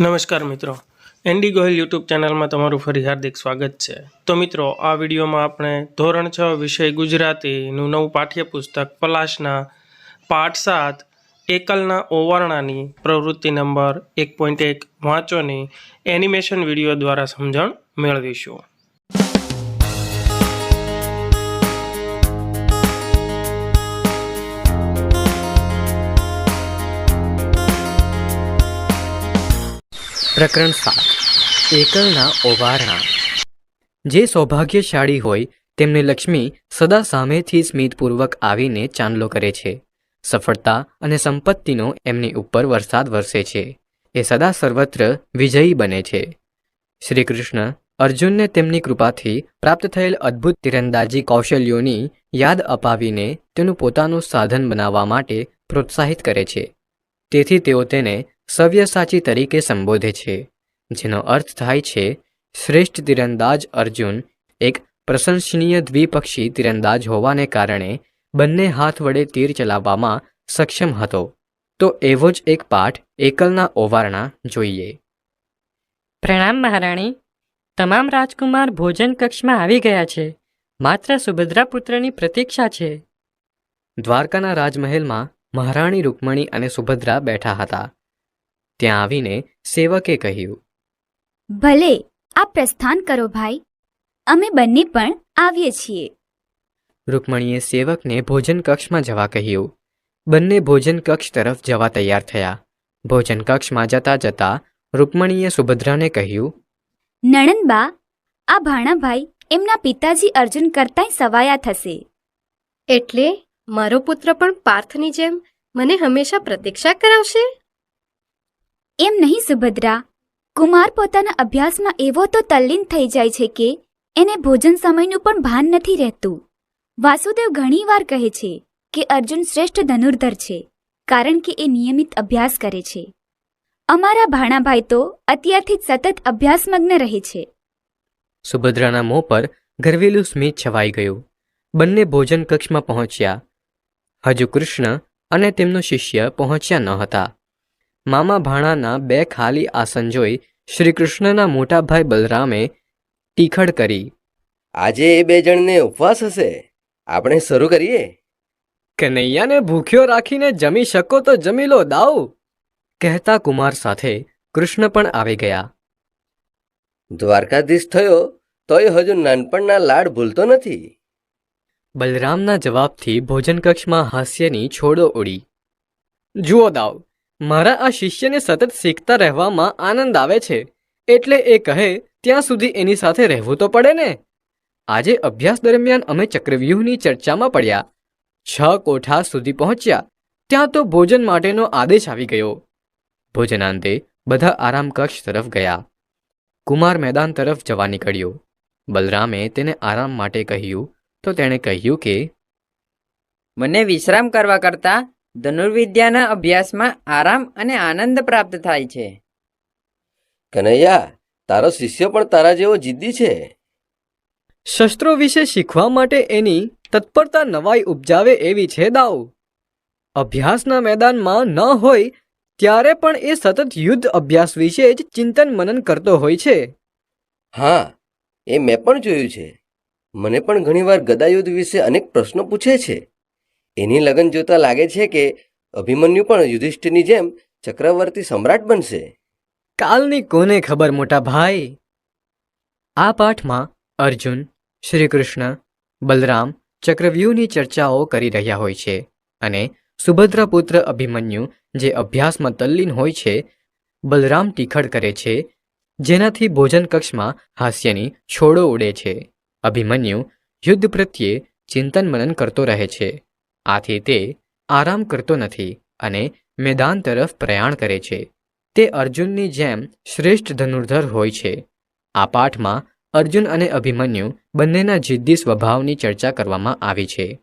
નમસ્કાર મિત્રો. Andy Gohil YouTube ચેનલમાં તમારું ફરી હાર્દિક સ્વાગત છે. તો મિત્રો, આ વિડીયોમાં આપણે ધોરણ છ વિષય ગુજરાતીનું નવું પાઠ્યપુસ્તક પલાશના પાઠ સાત એકલના ઓવારણાની પ્રવૃત્તિ નંબર એક પોઈન્ટ એક વાંચોની એનિમેશન વીડિયો દ્વારા સમજણ મેળવીશું. પ્રકરણ સાત. એકલના ઓવારણા. જે સૌભાગ્યશાળી હોય, તેમને લક્ષ્મી સદા સામેથી સ્મિતપૂર્વક આવીને ચાંદલો કરે છે. સફળતા અને સંપત્તિનો એમની ઉપર વરસાદ વરસે છે. એ સદા સર્વત્ર વિજયી બને છે. શ્રી કૃષ્ણ અર્જુનને તેમની કૃપાથી પ્રાપ્ત થયેલ અદ્ભુત તીરંદાજી કૌશલ્યોની યાદ અપાવીને તેનું પોતાનું સાધન બનાવવા માટે પ્રોત્સાહિત કરે છે. તેથી તેઓ તેને સવ્યસાચી તરીકે સંબોધે છે જેનો અર્થ થાય છે શ્રેષ્ઠ તીરંદાજ અર્જુન એક પ્રશંસનીય દ્વિપક્ષી તીરંદાજ હોવાને કારણે બંને હાથ વડે તીર ચલાવવામાં સક્ષમ હતો. તો એવો જ એક પાઠ એકલના ઓવારણા જોઈએ. પ્રણામ મહારાણી તમામ રાજકુમાર ભોજન કક્ષમાં આવી ગયા છે. માત્ર સુભદ્રા પુત્રની પ્રતીક્ષા છે. દ્વારકાના રાજમહેલમાં મહારાણી રૂકમણી અને સુભદ્રા બેઠા હતા. ત્યાં આવીને સેવકે કહ્યું ભલે આપ પ્રસ્થાન કરો ભાઈ. અમે બંને પણ આવીએ છીએ. રૂકમણીએ સેવકને ભોજન કક્ષમાં જવા કહ્યું. બંને ભોજન કક્ષ તરફ જવા તૈયાર થયા. ભોજન કક્ષમાં જતા જતા રૂકમણીએ સુભદ્રાને કહ્યું નણંદબા આ ભાણાભાઈ એમના પિતાજી અર્જુન કરતાંય સવાયા થશે. એટલે મારો પુત્ર પણ પાર્થની જેમ મને હંમેશા પ્રતીક્ષા કરાવશે? એમ નહીં સુભદ્રા. કુમાર પોતાના અભ્યાસમાં એવો તો તલ્લીન થઈ જાય છે કે એને ભોજન સમયનું પણ ભાન નથી રહેતું. વાસુદેવ ઘણીવાર કહે છે કે અર્જુન શ્રેષ્ઠ ધનુર્ધર છે કારણ કે એ નિયમિત અભ્યાસ કરે છે. અમારા ભાણાભાઈ તો અત્યારથી જ સતત અભ્યાસમગ્ન રહે છે. સુભદ્રાના મોં પર ગરવેલું સ્મિત છવાઈ ગયું. બંને ભોજન કક્ષમાં પહોંચ્યા. હજુ કૃષ્ણ અને તેમનો શિષ્ય પહોંચ્યા ન હતા. મામા ભાણાના બે ખાલી આસન જોઈ શ્રી કૃષ્ણના મોટા ભાઈ બલરામે ટીખડ કરી. આજે એ બે જણને ઉપવાસ હશે? આપણે શરૂ કરીએ? કનૈયાને ભૂખ્યો રાખીને જમી શકો તો જમી લો દાઉ. કહેતા કુમાર સાથે કૃષ્ણ પણ આવી ગયા. દ્વારકાધીશ થયો તોય હજુ નાનપણના લાડ ભૂલતો નથી. બલરામના જવાબથી ભોજનકક્ષમાં હાસ્યની છોડો ઉડી. જુઓ દાવ, મારા આ શિષ્યને સતત શીખતા રહેવામાં આનંદ આવે છે. એટલે એ કહે, ત્યાં સુધી એની સાથે રહેવું તો પડે ને? આજે અભ્યાસ દરમિયાન અમે ચક્રવ્યૂહની ચર્ચામાં પડ્યા. છ કોઠા સુધી પહોંચ્યા. ત્યાં તો ભોજન માટેનો આદેશ આવી ગયો. ભોજનાંતે બધા આરામ કક્ષ તરફ ગયા. કુમાર મેદાન તરફ જવા નીકળ્યો. બલરામે તેને આરામ માટે કહ્યું તો તેણે કહ્યું કે મને વિશ્રામ કરવા કરતાં ધનુર્વિદ્યાના અભ્યાસમાં આરામ અને આનંદ પ્રાપ્ત થાય છે. કનૈયા તારો શિષ્ય પણ તારા જેવો જિદ્દી છે. શસ્ત્રો વિશે શીખવા માટે એની તત્પરતા નવાઈ ઉપજાવે એવી છે દાવ અભ્યાસના મેદાનમાં ન હોય ત્યારે પણ એ સતત યુદ્ધ અભ્યાસ વિશે જ ચિંતન મનન કરતો હોય છે. હા એ મેં પણ જોયું છે. મને પણ ઘણીવાર ગદાયુદ્ધ વિશે અનેક પ્રશ્નો પૂછે છે. એની લગન જોતા લાગે છે કે અભિમન્યુ પણ યુધિષ્ઠિરની જેમ ચક્રવર્તી સમ્રાટ બનશે. કાલની કોને ખબર, મોટા ભાઈ? આ પાઠમાં અર્જુન શ્રી કૃષ્ણ બલરામ ચક્રવ્યૂહની ચર્ચાઓ કરી રહ્યા હોય છે અને સુભદ્રા પુત્ર અભિમન્યુ જે અભ્યાસમાં તલ્લીન હોય છે, બલરામ ટીખડ કરે છે, જેનાથી ભોજન કક્ષમાં હાસ્યની છોડો ઉડે છે. અભિમન્યુ યુદ્ધ પ્રત્યે ચિંતન મનન કરતો રહે છે. આથી તે આરામ કરતો નથી અને મેદાન તરફ પ્રયાણ કરે છે. તે અર્જુનની જેમ શ્રેષ્ઠ ધનુર્ધર હોય છે. આ પાઠમાં અર્જુન અને અભિમન્યુ બંનેના જિદ્દી સ્વભાવની ચર્ચા કરવામાં આવી છે.